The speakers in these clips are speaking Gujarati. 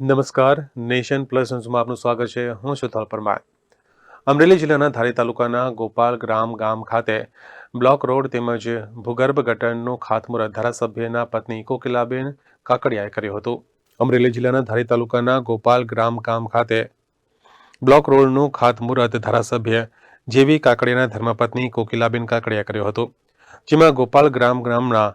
નમસ્કાર. નેશન પ્લસ ન્યૂઝમાં આપનું સ્વાગત છે. હું છું થલ પરમાર. અમરેલી જિલ્લાના ધારી તાલુકાના ગોપાલ ગ્રામ ગામ ખાતે બ્લોક રોડ તેમજ ભૂગર્ભ ગટરનું ખાતમુહૂર્ત ધારાસભ્યના પત્ની કોકિલાબેન કાકડિયાએ કર્યું હતું. અમરેલી જિલ્લાના ધારી તાલુકાના ગોપાલ ગ્રામ ગામ ખાતે બ્લોક રોડનું ખાતમુહૂર્ત ધારાસભ્ય જેવી કાકડિયાના ધર્મપત્ની કોકિલાબેન કાકડિયા કર્યો હતો. જેમાં ગોપાલ ગ્રામ ગ્રામના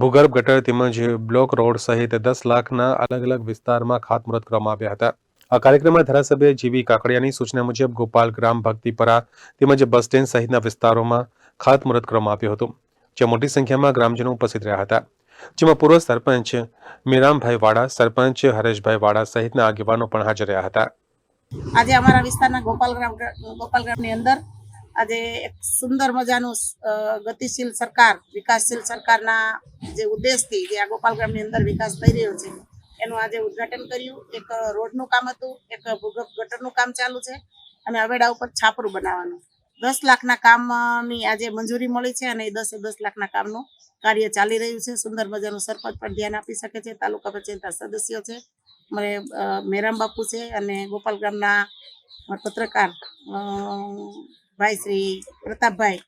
ભૂગર્ભ ગટર તેમજ બ્લોક રોડ સહિત દસ લાખના અલગ અલગ વિસ્તારમાં ખાતમુહૂર્ત કરવામાં આવ્યા હતા. આ કાર્યક્રમમાં ધારાસભ્ય જીવી કાકડિયાની સૂચના મુજબ ગોપાલ ગ્રામ ભક્તિપરા તેમજ બસ સ્ટેન્ડ સહિતના વિસ્તારોમાં ખાતમુહૂર્ત કરવામાં આવ્યું હતું, જ્યાં મોટી સંખ્યામાં ગ્રામજનો ઉપસ્થિત રહ્યા હતા. જેમાં પૂર્વ સરપંચ મીરામભાઈ વાડા, સરપંચ હરેશભાઈ વાડા સહિતના આગેવાનો પણ હાજર રહ્યા હતા. આજે અમારા વિસ્તારના ગોપાલગ્રામ ગોપાલગ્રામની અંદર આજે એક સુંદર મજાનું ગતિશીલ સરકાર, વિકાસશીલ સરકારના જે ઉદ્દેશથી જે આ ગોપાલગ્રામની અંદર વિકાસ થઈ રહ્યો છે, એનું આજે ઉદ્ઘાટન કર્યું. એક રોડનું કામ હતું, એક ભૂગર્ભ ગટરનું કામ ચાલુ છે, અને અવેડા ઉપર છાપરું બનાવવાનું. દસ લાખના કામની આજે મંજૂરી મળી છે અને એ દસે દસ લાખના કામનું કાર્ય ચાલી રહ્યું છે. સુંદર મજાનું સરપંચ પણ ધ્યાન આપી શકે છે, તાલુકા પંચાયતના સદસ્યો છે મારે મેરામ બાપુ છે અને ગોપાલ ગામના પત્રકાર ભાઈ શ્રી પ્રતાપભાઈ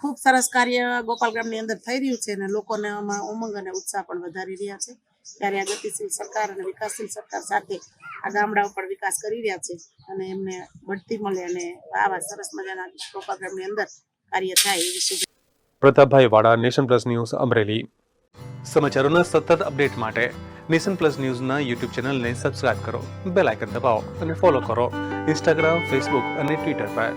ખૂબ સરસ કાર્ય ગોપાલ ગામની અંદર થઈ રહ્યું છે અને લોકોને આમાં ઉમંગ અને ઉત્સાહ પણ વધારી રહ્યા છે. ત્યારે આ ગતિશીલ સરકાર અને વિકાસશીલ સરકાર સાથે આ ગામડાઓ પણ વિકાસ કરી રહ્યા છે અને એમને બઢતી મળે અને આવા સરસ મજાના ગોપાલ ગામની અંદર કાર્ય થાય એવી શુભેચ્છા પ્રતાપભાઈ વાડા નેશન પ્લસ ન્યૂઝ અમરેલી. સમાચારોના સતત અપડેટ માટે નેશન પ્લસ ન્યૂઝના યુટ્યુબ ચેનલને સબસ્ક્રાઇબ કરો બેલ આઇકન દબાવો અને ફોલો કરો. ઇન્સ્ટાગ્રામ ફેસબુક અને ટ્વિટર પર.